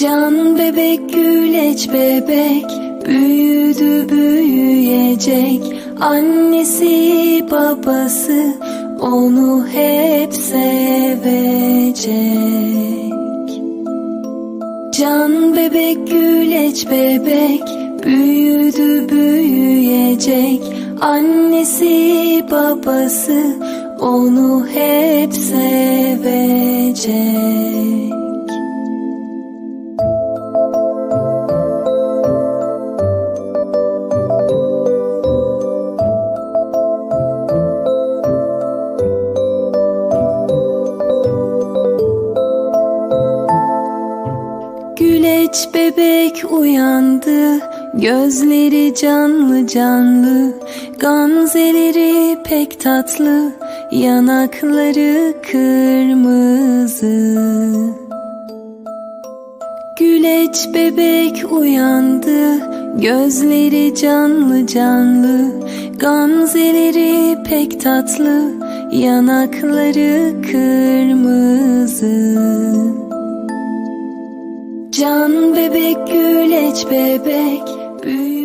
Can bebek güleç bebek Büyüdü büyüyecek. Annesi babası Onu hep sevecek. Can bebek güleç bebek Büyüdü büyüyecek. Annesi babası Onu hep sevecek Güleç bebek uyandı Gözleri canlı canlı Gamzeleri pek tatlı Yanakları kırmızı. Güleç bebek uyandı Gözleri canlı canlı Gamzeleri pek tatlı Yanakları kırmızı Can bebek güleç bebek büyü